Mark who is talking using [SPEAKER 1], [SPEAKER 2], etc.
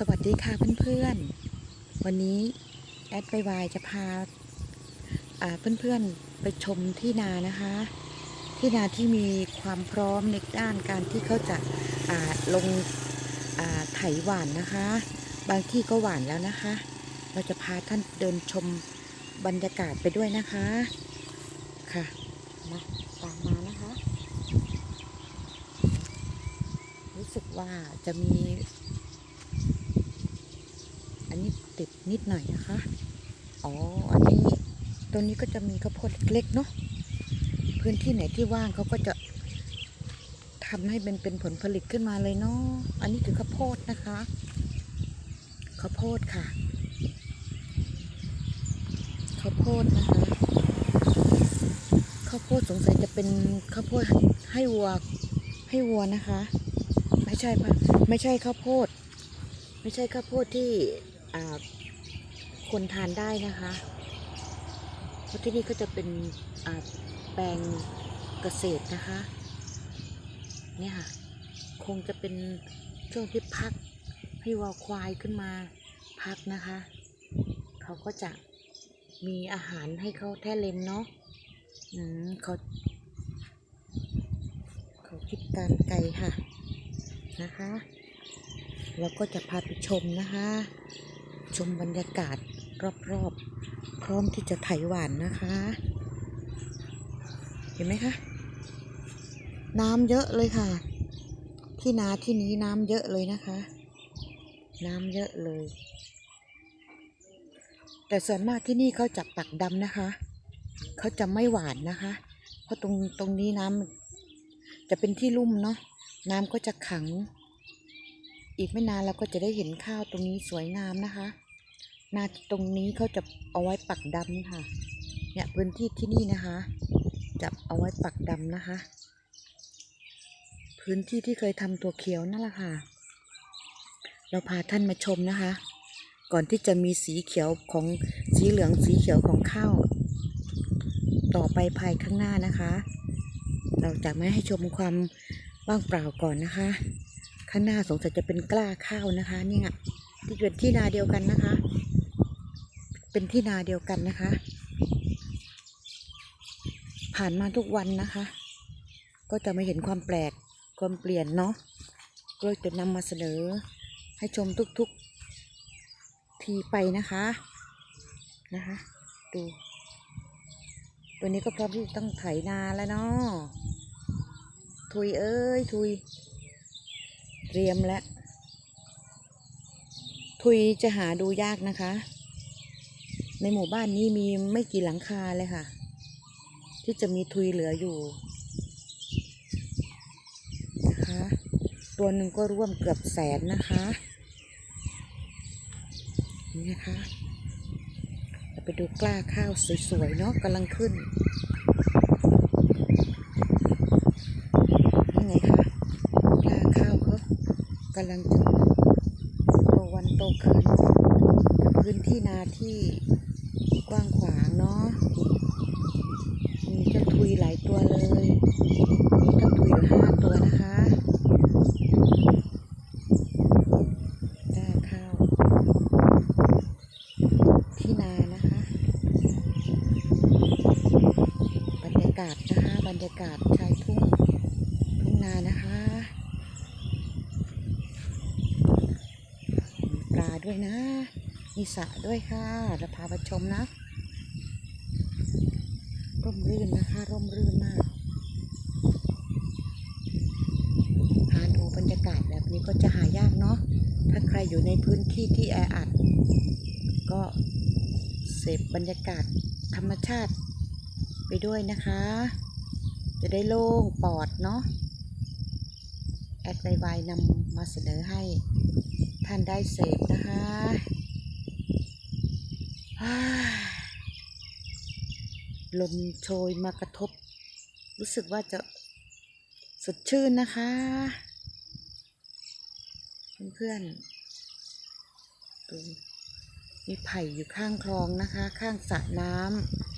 [SPEAKER 1] สวัสดีค่ะเพื่อนๆ วันนี้แอดไวายจะพาอ่าเพื่อนๆไปชมที่นานะคะ ที่นาที่มีความพร้อมในด้านการที่เขาจะาลงไถหวานนะคะ บางที่ก็หวานแล้วนะคะ เราจะพาท่านเดินชมบรรยากาศไปด้วยนะคะค่ะมาตามมานะคะ รู้สึกว่าจะมี ติดนิดหน่อยนะคะ อ๋อ อันนี้ตรงนี้ก็จะมีข้าวโพดเล็กๆเนาะ พื้นที่ไหนที่ว่างเขาก็จะทำให้เป็นเป็นผลผลิตขึ้นมาเลยเนาะ อันนี้คือข้าวโพดนะคะ ข้าวโพดค่ะ ข้าวโพดนะคะ ข้าวโพดสงสัยจะเป็นข้าวโพดให้วัวให้วัวนะคะ ไม่ใช่ปะไม่ใช่ข้าวโพด ไม่ใช่ข้าวโพดที่ คนทานได้นะคะเพราะที่นี่ก็จะเป็นแปลงเกษตรนะคะเนี่ยค่ะคงจะเป็นช่วงที่พักให้วัวควายขึ้นมาพักนะคะ เขาก็จะมีอาหารให้เขาแท้เลนเนาะอืมเขาเขาคิดการไกลค่ะนะคะเราก็จะพาไปชมนะคะ ชมบรรยากาศรอบๆ พร้อมที่จะไถหวานนะคะ เห็นไหมคะ น้ำเยอะเลยค่ะ ที่นาที่นี้น้ำเยอะเลยนะคะ น้ำเยอะเลย แต่ส่วนมากที่นี่เขาจับปักดำนะคะ เขาจะไม่หวานนะคะ เพราะตรงตรงนี้น้ำจะเป็นที่ลุ่มเนาะ น้ำก็จะขังอีกไม่นานเราก็จะได้เห็นข้าวตรงนี้สวยงามนะคะ นาตรงนี้เขาจะเอาไว้ปักดำค่ะ เนี่ยพื้นที่ที่นี่นะคะจะเอาไว้ปักดำนะคะ พื้นที่ที่เคยทำตัวเขียวนั่นแหละค่ะ เราพาท่านมาชมนะคะ ก่อนที่จะมีสีเขียวของสีเหลืองสีเขียวของข้าวต่อไปภายข้างหน้านะคะ เราจะไม่ให้ชมความว่างเปล่าก่อนนะคะ ข้างหน้าสงสัยจะเป็นกล้าข้าวนะคะ เนี่ยที่เป็นที่นาเดียวกันนะคะ เป็นที่นาเดียวกันนะคะ ผ่านมาทุกวันนะคะ ก็จะไม่เห็นความแปลกความเปลี่ยนเนาะก็เลยจะนำมาเสนอให้ชมทุกๆทีไปนะคะนะคะ ดูตัวนี้ก็พร้อมที่จะต้องไถนาแล้วเนาะทุยเอ้ยทุย เตรียมแล้วทุยจะหาดูยากนะคะ ในหมู่บ้านนี้มีไม่กี่หลังคาเลยค่ะ ที่จะมีทุยเหลืออยู่นะคะตัวหนึ่งก็ร่วมเกือบแสนนะคะนี่นะคะเราไปดูกล้าข้าวสวยๆเนาะกำลังขึ้นนี่ไงคะกล้าข้าวเขากำลังจะโตวันโตคืนกับพื้นที่นาที่ กว้างขวางเนาะมีเจ้าทุยหลายตัวเลยมีเจ้าทุยอยู่ห้าตัวนะคะกล้าข้าวที่นานะคะ บรรยากาศนะคะ บรรยากาศชายทุ่งทุ่งนานะคะปลาด้วยนะ มีสระด้วยค่ะเราพาไปชมนะ ร่มรื่นนะคะ ร่มรื่นมากหาดูบรรยากาศแบบนี้ก็จะหายากเนาะ ถ้าใครอยู่ในพื้นที่ที่แออัด ก็เสพบรรยากาศธรรมชาติไปด้วยนะคะ จะได้โล่งปลอดเนาะแอดไวไวนำมาเสนอให้ท่านได้เสพนะคะ ลมโชยมากระทบ รู้สึกว่าจะสดชื่นนะคะ เพื่อนๆดูมีไผ่อยู่ข้างคลองนะคะ ข้างสระน้ำ